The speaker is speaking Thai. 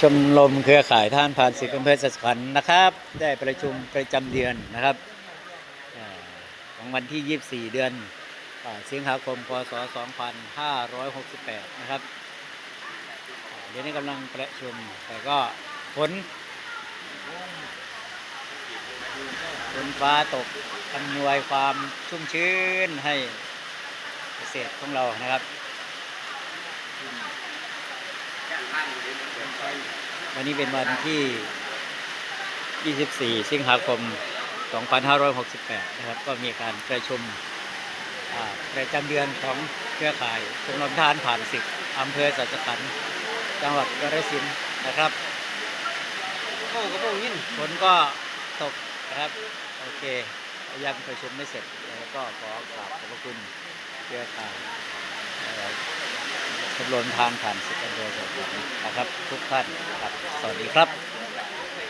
ชมรมเครือข่ายท่านผ่านสิกอำเภอสัสขวัญนะครับ ได้ประชุมประจำเดือนนะครับของวันที่ 24 เดือนสิงหาคม พศ 2568 นะครับ เดี๋ยวนี้กำลังประชุม แต่ก็ผล ฝนฟ้าตกอำนวยความชุ่มชื้นให้เกษตรของเรานะครับ วันนี้เป็นวันที่ 24 สิงหาคม 2568 นะครับ ก็มีการประชุมอ่าประจำเดือนของเครือข่ายชมรมทหารผ่านศึกอำเภอสัจขันธ์จังหวัดกาฬสินธุ์นะครับโอ้ก็โอ้ยินฝนก็ตกนะครับ โอเค ยังประชุมไม่เสร็จแล้วก็ขอกราบขอบพระคุณเครือข่ายเอ่อชมรมทางผ่านศึกอำเภอสัจขันนะครับ ทุกท่านครับ สวัสดีครับ